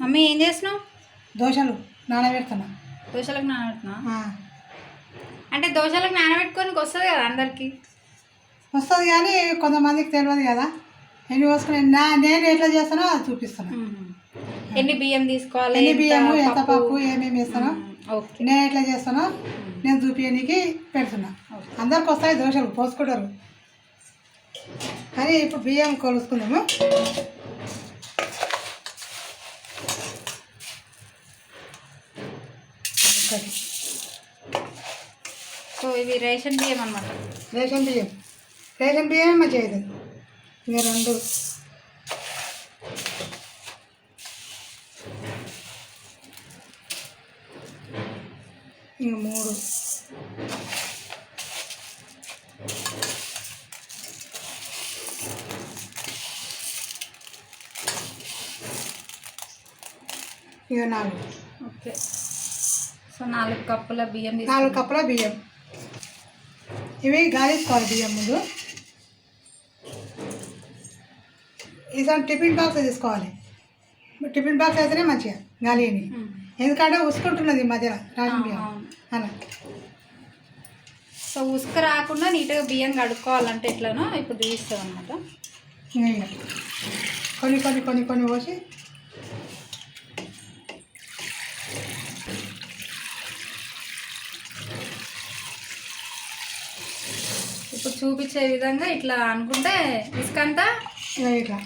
Mummy ఏం చేసినావు దోశలు నానబెడుతున్నా. దోశలకు నానబెట్టినా ఆ, అంటే దోశలకు నానబెట్టుకోనికి వస్తుంది కదా అందరికి? వస్తుంది కానీ కొంతమందికి తెలియదు కదా. ఎన్ని పోసుకుని నా నేను ఎట్లా చేస్తానో అది చూపిస్తున్నా. ఎన్ని బియ్యం తీసుకోవాలి ఎన్ని బియ్యము ఎంత పప్పు? ఏమేమి వేస్తానో నేను ఎట్లా చేస్తానో నేను చూపించడానికి పెడుతున్నా. అందరికి వస్తాయి దోశలు పోసుకుంటారు. కానీ ఇప్పుడు బియ్యం కొలుసుకుందాము ఇవి రేషన్ బియ్యం అనమాట రేషన్ బియ్యం రేషన్ బియ్యమే మంచిగా అవుతుంది ఇంకా రెండు ఇంకా మూడు ఇక నాలుగు ఓకే సో నాలుగు కప్పుల బియ్యం నాలుగు తీసుకోవాలి కప్పుల బియ్యం ఇవి గాలిసుకోవాలి బియ్యం ముందు ఈసారి టిఫిన్ బాక్స్ తీసుకోవాలి టిఫిన్ బాక్స్ అయితేనే మంచిగా గాలిని. ఎందుకంటే ఉసుకుంటున్నది ఈ మధ్యన రాజం బియ్యం. అలా సో ఉసుక రాకుండా నీట్గా బియ్యం కడుక్కోవాలంటే ఎట్లనో ఇప్పుడు తీస్తాం అనమాట. కొన్ని కొన్ని కొన్ని కొన్ని పోసి చూపించే విధంగా ఇట్లా అనుకుంటే ఇసుక అంతా ఇక ఇట్లా.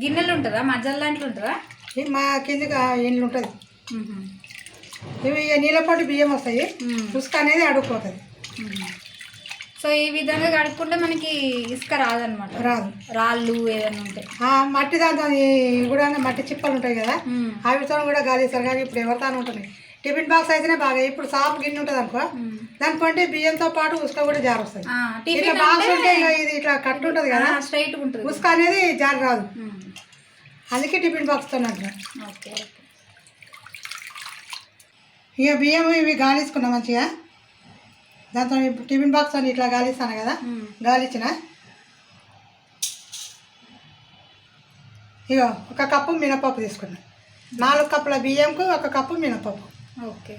గిన్నెలు ఉంటుందా? మధ్యలో దాంట్లో ఉంటుందా? మా కిందకి ఆ ఇండ్లు ఉంటుంది. ఇవి నీళ్ళపాటి బియ్యం వస్తాయి. ఉసుక అనేది అడుగుపోతుంది. సో ఈ విధంగా కడుక్కుంటే మనకి ఇసుక రాదనమాట రాదు. రాళ్ళు ఏదైనా ఉంటే. ఆ మట్టి దాంతో కూడా మట్టి చిప్పలు ఉంటాయి కదా. ఆవిరితో కూడా గాలిస్తారు కానీ ఇప్పుడు ఎవరితో ఉంటుంది. టిఫిన్ బాక్స్ అయితేనే బాగా. ఇప్పుడు సాఫ్ గిన్నె ఉంటుంది అనుకో మ్మ్. దాని పంటే బియ్యంతో పాటు ఉసుక కూడా జారు వస్తుంది. ఇట్లా బాక్స్ ఉంటే అంటే ఇది ఇట్లా కట్టు ఉంటుంది కదా. స్ట్రైట్ ఉంటుంది. ఉసుక అనేది జారు రాదు. అందుకే టిఫిన్ బాక్స్తో అంటున్నా. ఓకే ఇక బియ్యం ఇవి గాలిసుకున్నా మంచిగా. దాంతో టిఫిన్ బాక్స్ అని ఇట్లా గాలిస్తాను కదా. గాలిచ్చిన? ఇక ఒక కప్పు మినపప్పు తీసుకున్నా. నాలుగు కప్పుల బియ్యంకు ఒక కప్పు మినపప్పు. ఓకే.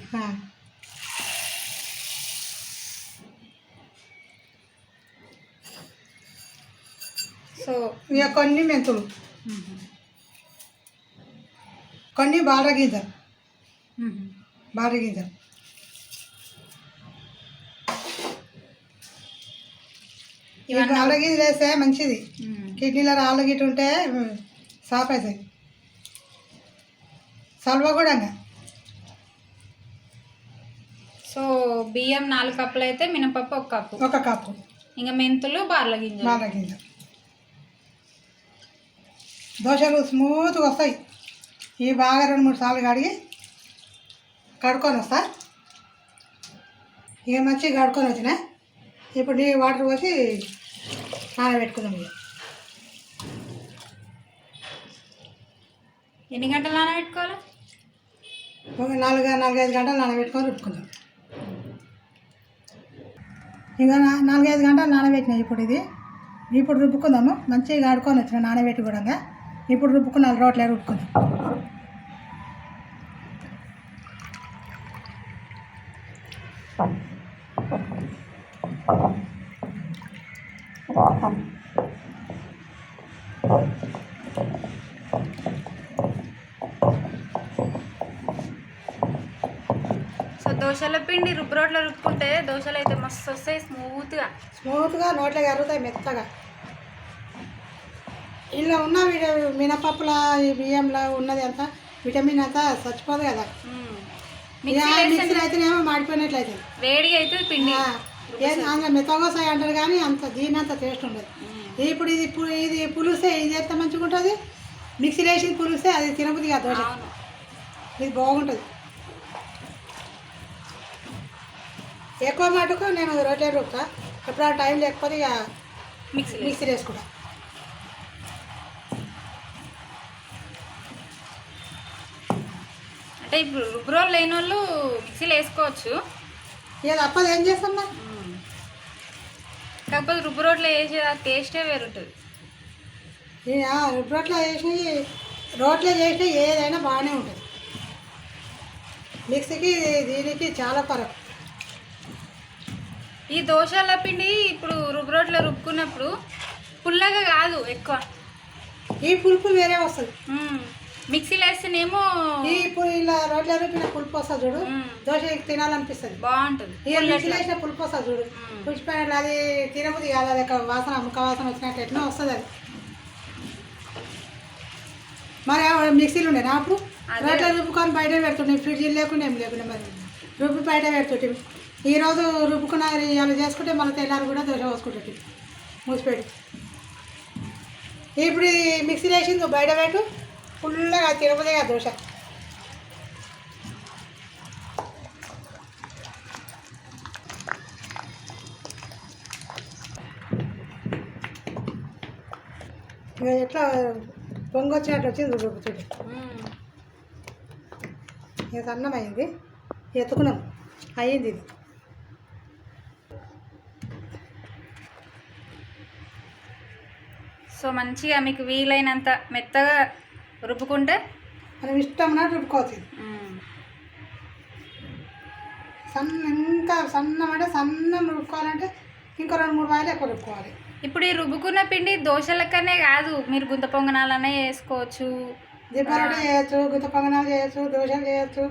సో ఇక కొన్ని మెంతులు. కొన్ని బార్డర్ గింజలు మ్మ్. బార్డర్ గింజలు ఈ ఇవన్నీ బార్డర్ గింజలు వేస్తే మంచిది. కిడ్నీలో రాళ్ళు ఉంటే సాఫ్ అవుతాయి సల్వ కూడా. సో బియ్యం నాలుగు కప్పులు అయితే మినపప్పు ఒక కప్పు. ఒక కప్పు. ఇంకా మెంతులు బార్ల గింజలు. బార్డర్ గింజ. దోశలు స్మూత్గా వస్తాయి. ఇవి బాగా రెండు మూడు సార్లు కడిగి కడుక్కొని వస్తా. ఇక మంచిగా కడుక్కొని వచ్చిన. ఇప్పుడు నీ వాటర్ పోసి నానబెట్టుకుందాం ఇక. ఎన్ని గంటలు నానబెట్టుకోవాలి? ఒక నాలుగు నాలుగైదు గంటలు నానబెట్టుకొని రుబ్బుకుందాం. ఇక నాలుగైదు గంటలు నానబెట్టినాయి ఇప్పుడు ఇది. ఇప్పుడు రుబ్బుకుందాము. మంచిగా ఆడుకొని వచ్చిన నానబెట్టి కూడా ఇప్పుడు రుబ్బుకున్నాను రోట్లే రుబ్బుకుందాం. సో దోశల పిండి రుబ్బు రోట్లో రుబ్బుకుంటే దోశలు అయితే మస్తు వస్తాయి స్మూత్గా. స్మూత్గా నోట్లో కరుగుతాయి మెత్తగా. ఇలా ఉన్న మినపప్పుల ఈ బియ్యంలో ఉన్నది అంతా విటమిన్ అంతా చచ్చిపోదు కదా. మిక్సీలో అయితేనేమో మాడిపోయినట్లయితే వేడి అయితే పిండి. అందులో మెత్తగా వస్తాయి అంటారు కానీ అంత దీని అంత టేస్ట్ ఉండదు. ఇప్పుడు ఇది ఇది పులిస్తే ఇది ఎంత మంచిగా ఉంటుంది? మిక్సీలో వేసి పులిస్తే అది తినబుద్ది కాదు దోశ. ఇది బాగుంటుంది. ఎక్కువ మటుకు నేను రొట్టె రుబ్బుతా ఎప్పుడైనా టైం లేకపోతే ఇక మిక్సీ మిక్సీలో వేసుకుంటా అంటే ఇప్పుడు రుబ్బు రోలు లేని వాళ్ళు మిక్సీలో వేసుకోవచ్చు. ఇక తప్పదు ఏం చేస్తాం మరి? కాకపోతే రుబ్బు రోట్లో వేసే ఆ టేస్టే వేరుంటుంది. ఇక రుబ్బట్లో వేసి రోట్లో చేస్తే ఏదైనా బాగానే ఉంటుంది. మిక్సీకి దీనికి చాలా ఫరక్ ఈ దోశల పిండి ఇప్పుడు రుబ్బురోట్లో రుబ్బుకున్నప్పుడు పుల్లగా కాదు ఎక్కువ. ఈ పులుపు వేరే వస్తుంది. మిక్సీలో వేస్తేనేమో ఈ పు- ఇలా రోట్లో రూపిన పులుపు వస్తుంది చూడు. దోశ తినాలనిపిస్తుంది. బాగుంటుంది. ఈ మిక్సీలో వేసిన పులుపు వస్తుంది చూడు. మ్మ్. పులిచిపోయిన అది తినబుద్ధి కాదు అది వాసన ముక్క వాసన వచ్చినట్టు ఎట్లా వస్తుంది అది. మరి మిక్సీలు ఉండేనా అప్పుడు. రోట్లో రుబ్బుకొని బయట పెడుతుండే ఫ్రిడ్జ్ లేకుండా ఏం లేకుండా మరి? రుబ్బు బయట పెడుతుంటే ఈరోజు రుబ్బుకున్న అలా చేసుకుంటే మళ్ళీ తెల్లారి కూడా దోశ పోసుకుంటుంది. మూసిపెట్టి. ఇప్పుడు ఇది మిక్సీలో వేసింది బయట పెట్టు. ఫుల్గా తినబుదే కదా దోశ. ఎట్లా పొంగి వచ్చినట్టు వచ్చింది రుబ్బుతుంది. ఇక సన్నం అయింది ఎత్తుకున్నాం. అయ్యింది ఇది. సో మంచిగా మీకు వీలైనంత మెత్తగా రుబ్బుకుంటే మనం ఇష్టం రుబ్బుకోవచ్చు. సన్న ఇంకా సన్నం అంటే సన్నం రుబ్బుకోవాలంటే ఇంకో రెండు మూడు వాయిలు ఎక్కువ రుబ్బుకోవాలి. ఇప్పుడు ఈ రుబ్బుకున్న పిండి దోశలకనే కాదు మీరు గుంత పొంగనాలనే వేసుకోవచ్చు దిబ్బరొట్ట చేయొచ్చు గుత్త పొంగనాలు చేయొచ్చు దోశలు చేయొచ్చు.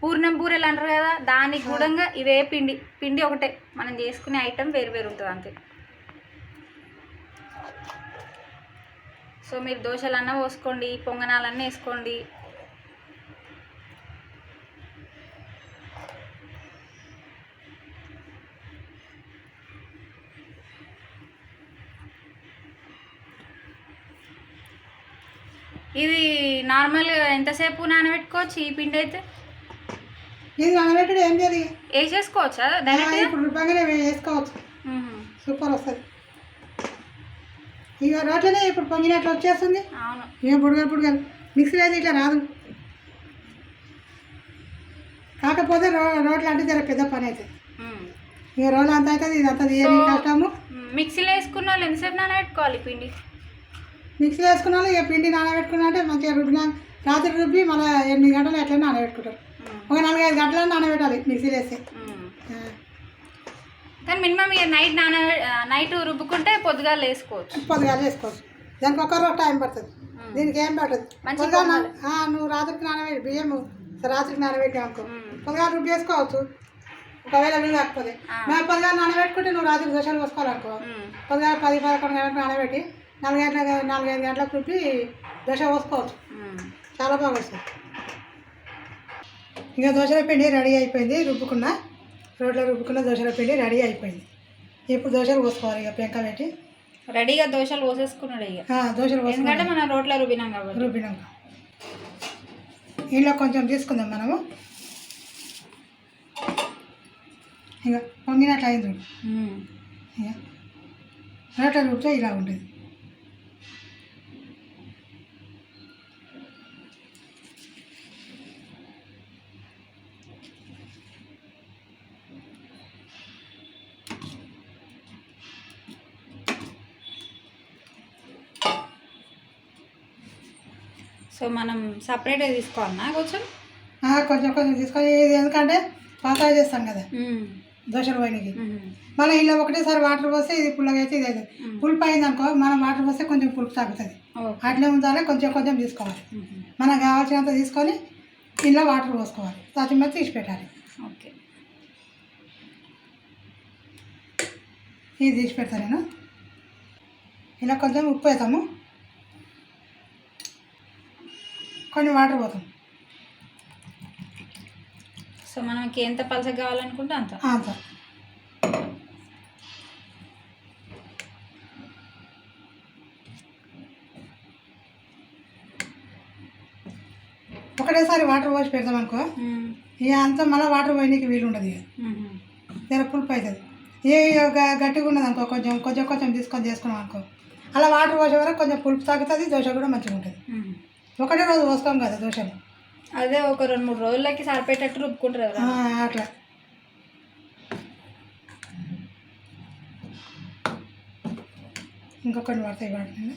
పూర్ణం పూరెలు అంటారు కదా దానికి కూడా ఇదే పిండి పిండి ఒకటే. మనం చేసుకునే ఐటెం వేరు వేరు ఉంటుంది అంతే. సో మీరు దోశలన్నా పోసుకోండి పొంగనాలన్నా వేసుకోండి. ఇది నార్మల్గా ఎంతసేపు నానబెట్టుకోవచ్చు ఈ పిండి అయితే? ఇది నానబెట్టడం ఏం లేదు ఇక. వేసేసుకోవచ్చా? ఆ, డైరెక్ట్ ఇప్పుడు రుబ్బంగానే వేసుకోవచ్చు. సూపర్ వస్తుంది. ఇక రోట్లనే ఇప్పుడు పొంగినట్లు వచ్చేస్తుంది. అవును. ఇక బుడగలు బుడగలు మిక్సీ అయితే ఇట్లా రాదు. కాకపోతే రో రోడ్లు అంటే జర పెద్ద పని అవుతుంది. ఇక రోడ్లు అంత అవుతుంది ఇది అంత తీయని సో- కష్టము. మిక్సీలో వేసుకున్న వాళ్ళు ఎంతసేపు నానబెట్టుకోవాలి పిండి? మిక్సీలో వేసుకున్న వాళ్ళు ఇక పిండి నానబెట్టుకున్నా అంటే మంచిగా రుబ్బిన రాత్రి రుబ్బి మళ్ళీ ఎనిమిది గంటలు ఎట్లా నానబెట్టుకుంటారు. ఒక నాలుగైదు గంటలు నానబెట్టాలి మిక్సీలో వేస్తే. కానీ మినిమం ఇక నైట్ నాన నైట్ రుబ్బుకుంటే పొద్దుగాల వేసుకోవచ్చు పొద్దుగాల చేసుకోవచ్చు దానికి ఒక రోజు టైం పడుతుంది. దీనికి ఏం పడుతుంది. ఆ, నువ్వు రాత్రికి నానబెట్టి బియ్యం రాత్రికి నానబెట్టి అనుకో మ్మ్. పొద్దుగాల రుబ్బి వేసుకోవచ్చు ఒకవేళ వీలు కాకపోతే. మేము పొద్దుగాల నానబెట్టుకుంటే నువ్వు రాత్రి దోశలు పోసుకోవాలనుకో మ్మ్. పొద్దుగాల పది పదకొండు గంటలకు నానబెట్టి నాలుగు గంటల నాలుగైదు గంటలకు రుబ్బి దోశ పోసుకోవచ్చు. చాలా బాగా వస్తుంది ఇంకా దోశల పిండి రెడీ అయిపోయింది రుబ్బుకున్న రోడ్లో రుబ్బుకున్న దోశల పిండి రెడీ అయిపోయింది. ఇప్పుడు దోశలు పోసుకోవాలి ఇక పెంక పెట్టి. రెడీగా దోశలు పోసేసుకున్నాడు ఇక. దోశలు ఎందుకంటే మనం రోట్లో రుబ్బినాం కాబట్టి. రుబ్బినాక ఇంట్లో కొంచెం తీసుకుందాం మనము. ఇక పొంగినట్లు అయింది. ఇక రోట్లో రుబ్బితే ఇలా ఉంటుంది సో మనం సపరేట్గా తీసుకోవాలన్నా కొంచెం? కొంచెం కొంచెం తీసుకొని ఇది ఎందుకంటే పాకాయ చేస్తాం కదా. దోశలు పోయినకి. మళ్ళీ ఇలా ఒకటేసారి వాటర్ పోస్తే ఇది పుల్లగా అయితే ఇది అవుతుంది. పులుపు అయింది అనుకో మనం వాటర్ పోస్తే కొంచెం పులుపు తగ్గుతుంది. అట్లే ఉండాలి కొంచెం కొంచెం తీసుకోవాలి. మనకు కావాల్సినంత తీసుకొని ఇలా వాటర్ పోసుకోవాలి. దాని మీద తీసి పెట్టాలి. ఓకే. ఇది తీసి పెడతాను నేను. ఇలా కొంచెం ఉప్పు వేస్తాము కొన్ని వాటర్ పోతాం. సో మనకి ఎంత పలసగా కావాలనుకుంటే అంత. అంత. ఒకటేసారి వాటర్ పోసి పెడతాం అనుకో. ఇక అంతా మళ్ళీ వాటర్ పోయడానికి వీలు ఉండదు ఇక. జర పులుపు అవుతుంది ఏ గట్టిగా ఉన్నది అనుకో కొంచెం కొంచెం కొంచెం తీసుకొని చేసుకున్నాం అనుకో. అలా వాటర్ పోసే వరకు కొంచెం పులుపు తగ్గుతుంది దోశ కూడా మంచిగా ఉంటుంది. ఒకటే రోజు పోస్తాం కదా దోశలు. అదే ఒక రెండు మూడు రోజులకి సరిపోయేటట్టు రుబ్బుకుంటారు కదా. అట్లా. ఇంకొకటి పడతాయి వాటిని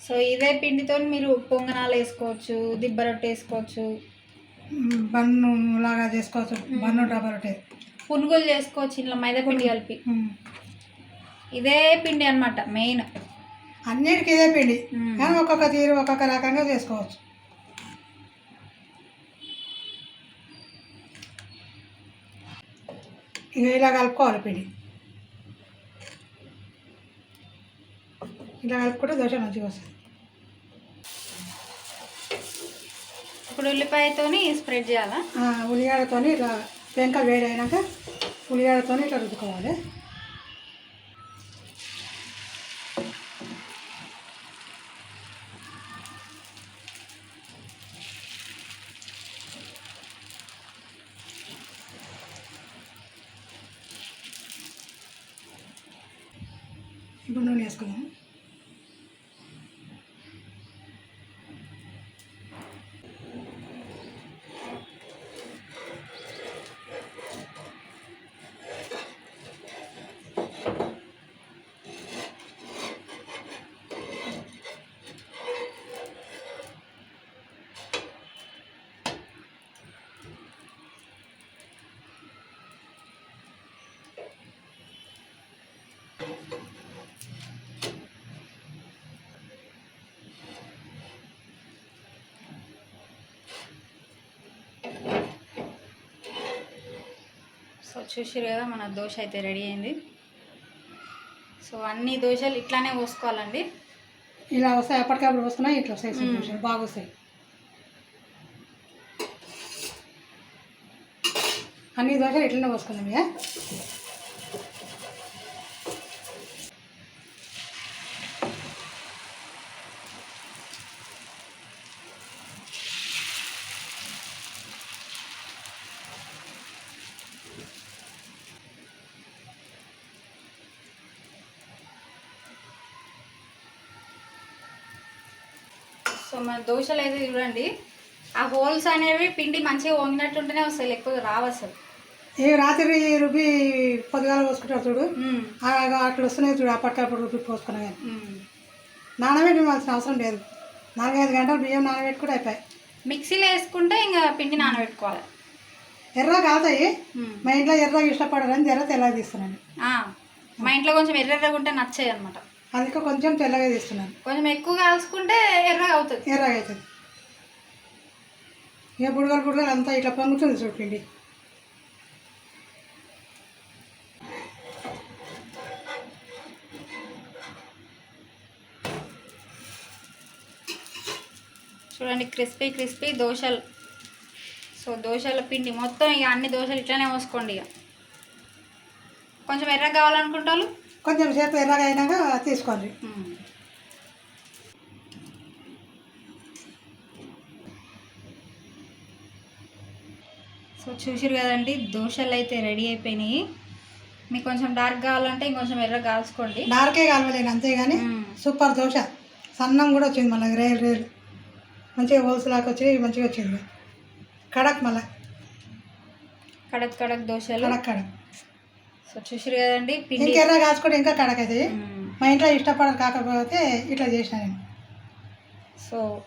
సో ఇదే పిండితో మీరు పొంగనాలు వేసుకోవచ్చు దిబ్బ రొట్టె వేసుకోవచ్చు. బన్ను లాగా చేసుకోవచ్చు. బన్ను డబ్బా రొట్టె. పునుగులు చేసుకోవచ్చు ఇంట్లో మైదా పిండి కలిపి. ఇదే పిండి అన్నమాట మెయిన్ అన్నిటికీ ఇదే పిండి. కానీ ఒక్కొక్క తీరు ఒక్కొక్క రకంగా చేసుకోవచ్చు. ఇక ఇలా కలుపుకోవాలి పిండి. ఇలా కలుపుకుంటే దోశ మంచిగా వస్తుంది. ఇప్పుడు ఉల్లిపాయతోని స్ప్రెడ్ చేయాలా? ఆ, ఉల్లిగడ్డతోని ఇట్లా వేడైనాక వేడి ఇట్లా రుద్దుకోవాలి. సో చూసిరు కదా మన దోశ అయితే రెడీ అయింది. సో అన్ని దోశలు ఇట్లానే పోసుకోవాలండి. ఇలా వస్తాయి అప్పటికప్పుడు వస్తున్నాయి ఇట్లా వస్తాయి. దోశలు బాగా వస్తాయి. అన్ని దోశలు ఇట్లనే పోసుకుందాం సో మన దోశలు అయితే చూడండి. ఆ హోల్స్ అనేవి పిండి మంచిగా వంగినట్టుంటేనే వస్తాయి లేకపోతే రావు అసలు. ఏ రాత్రి రుబ్బి పొద్దుగాల పోసుకుంటారు చూడు. అట్లా వస్తున్నాయి చూడు అప్పటికప్పుడు రుబ్బి పోసుకున్నా కానీ. నానబెట్టవలసిన అవసరం లేదు. నాలుగైదు గంటలు బియ్యం నానబెట్టుకుంటే అయిపోయి మిక్సీలో వేసుకుంటే ఇంకా పిండి నానబెట్టుకోవాలి. ఎర్ర కాతాయి. మా ఇంట్లో ఎర్రగా ఇష్టపడరని ఎర్ర తెల్లగా తీస్తున్నాను. మా ఇంట్లో కొంచెం ఎర్రెర్రగా ఉంటే నచ్చాయి అనమాట అందుకే కొంచెం తెల్లగా తీస్తున్నాను కొంచెం ఎక్కువ కాల్చుకుంటే ఎర్రగా అవుతుంది. ఎర్రగా అవుతుంది. ఇక బుడగలు బుడగలు అంతా ఇట్లా పొంగుతుంది చూడు పిండి. చూడండి క్రిస్పీ క్రిస్పీ దోశలు. సో దోశల పిండి. మొత్తం ఇక అన్ని దోశలు ఇట్లానే పోసుకోండి ఇక. కొంచెం ఎర్రగా కావాలనుకుంటారు కొంచెం సేపు ఎర్రగా అయినాక తీసుకోండి. సో చూసిరు కదండి దోశలు అయితే రెడీ అయిపోయినాయి. మీకు కొంచెం డార్క్ కావాలంటే ఇంకొంచెం ఎర్రగా కాల్చుకోండి. నారకే కలవలేను అంతేగాని. సూపర్ దోశ. సన్నం కూడా వచ్చింది మళ్ళీ రేలు రేలు. మంచిగా హోల్స్లాగా వచ్చి మంచిగా వచ్చింది. కడక్ మళ్ళీ. కడక్ కడక్ దోశలు. కడక్ కడక్. సో చూసిరు కదండి ఇంకెర్ర కాచుకుంటే ఇంకా కడక్ అవుతాయి మ్మ్. మా ఇంట్లో ఇష్టపడరు కాకపోతే ఇట్లా చేసిన నేను. సో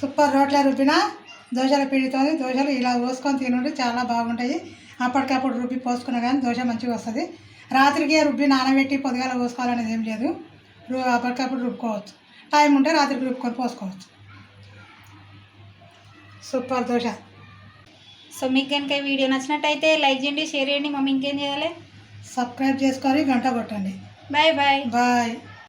సూపర్ రోట్ల రుబ్బిన దోశల పిండితో దోశలు ఇలా పోసుకొని తినుంటే చాలా బాగుంటాయి. అప్పటికప్పుడు రుబ్బి పోసుకున్నా కానీ దోశ మంచిగా వస్తుంది. రాత్రికి రుబ్బి నానబెట్టి పొద్దుగాల పోసుకోవాలనేది ఏం లేదు. రు- అప్పటికప్పుడు రుబ్బుకోవచ్చు. టైం ఉంటే రాత్రికి రుబ్బుకొని పోసుకోవచ్చు. సూపర్ దోశ. సో మీకు కనుక ఈ వీడియో నచ్చినట్టయితే లైక్ చేయండి షేర్ చేయండి. మమ్మీ ఇంకేం చేయాలి? సబ్స్క్రైబ్ చేసుకొని గంట కొట్టండి. Bye bye. బాయ్.